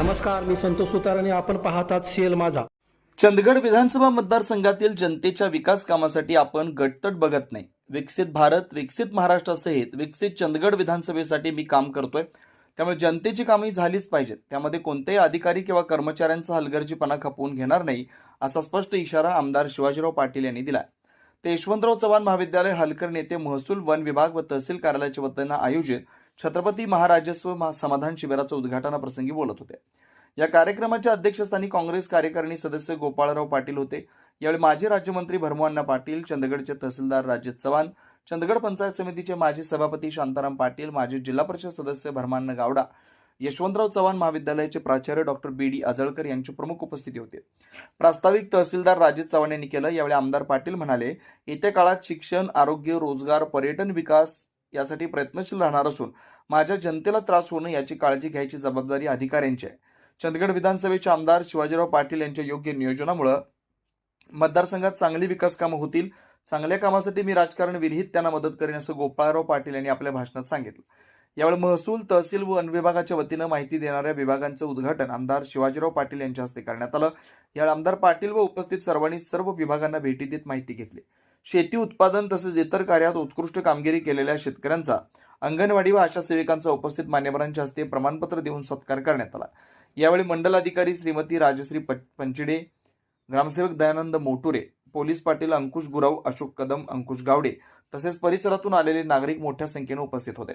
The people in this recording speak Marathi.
नमस्कार मी संतोष सुतार आणि आपण पाहतात सीएल माझा. चंदगड विधानसभा मतदारसंघातील जनतेच्या विकास कामासाठी आपण गटतट बघत नाही. विकसित भारत विकसित महाराष्ट्रासहित विकसित चंदगड विधानसभेसाठी मी काम करतोय. त्यामुळे जनतेची कामही झालीच पाहिजेत. त्यामध्ये कोणतेही अधिकारी किंवा कर्मचाऱ्यांचा हलगर्जीपणा खपवून घेणार नाही असा स्पष्ट इशारा आमदार शिवाजीराव पाटील यांनी दिला ते यशवंतराव चव्हाण महाविद्यालय हलकर नेते महसूल वन विभाग व तहसील कार्यालयाच्या वतीनं आयोजित छत्रपती महाराजस्व महा- समाधान शिबिराचं उद्घाटनाप्रसंगी बोलत होते. या कार्यक्रमाच्या अध्यक्षस्थानी काँग्रेस कार्यकारिणी सदस्य गोपाळराव पाटील होते. यावेळी माजी राज्यमंत्री भरमोअण्णा पाटील चंदगडचे तहसीलदार राजेश चव्हाण चंदगड पंचायत समितीचे माजी सभापती शांताराम पाटील माजी जिल्हा परिषद सदस्य भरमान्न गावडा यशवंतराव चव्हाण महाविद्यालयाचे प्राचार्य डॉक्टर बी. डी. आजळकर यांची प्रमुख उपस्थिती होती. प्रास्ताविक तहसीलदार राजेश चव्हाण यांनी केलं. यावेळी आमदार पाटील म्हणाले येत्या काळात शिक्षण आरोग्य रोजगार पर्यटन विकास यासाठी प्रयत्नशील राहणार असून माझ्या जनतेला त्रास होणं याची काळजी घ्यायची जबाबदारी अधिकाऱ्यांची आहे. चंदगड विधानसभेचे आमदार शिवाजीराव पाटील यांच्या योग्य नियोजनामुळं मतदारसंघात चांगली विकास कामं होतील. चांगल्या कामासाठी मी राजकारण विरहित त्यांना मदत करेन असं गोपाळराव पाटील यांनी आपल्या भाषणात सांगितलं. यावेळी महसूल तहसील व अनविभागाच्या वतीनं माहिती देणाऱ्या विभागांचं उद्घाटन आमदार शिवाजीराव पाटील यांच्या हस्ते करण्यात आलं. यावेळी आमदार पाटील व उपस्थित सर्वांनी सर्व विभागांना भेटी देत माहिती घेतली. शेती उत्पादन तसेच इतर कार्यात उत्कृष्ट कामगिरी केलेल्या शेतकऱ्यांचा अंगणवाडी व आशा सेविकांचा उपस्थित मान्यवरांच्या हस्ते प्रमाणपत्र देऊन सत्कार करण्यात आला. यावेळी मंडल अधिकारी श्रीमती राजश्री प- पंचिडे ग्रामसेवक दयानंद मोटुरे पोलीस पाटील अंकुश गुराव अशोक कदम अंकुश गावडे तसेच परिसरातून आलेले नागरिक मोठ्या संख्येने उपस्थित होते.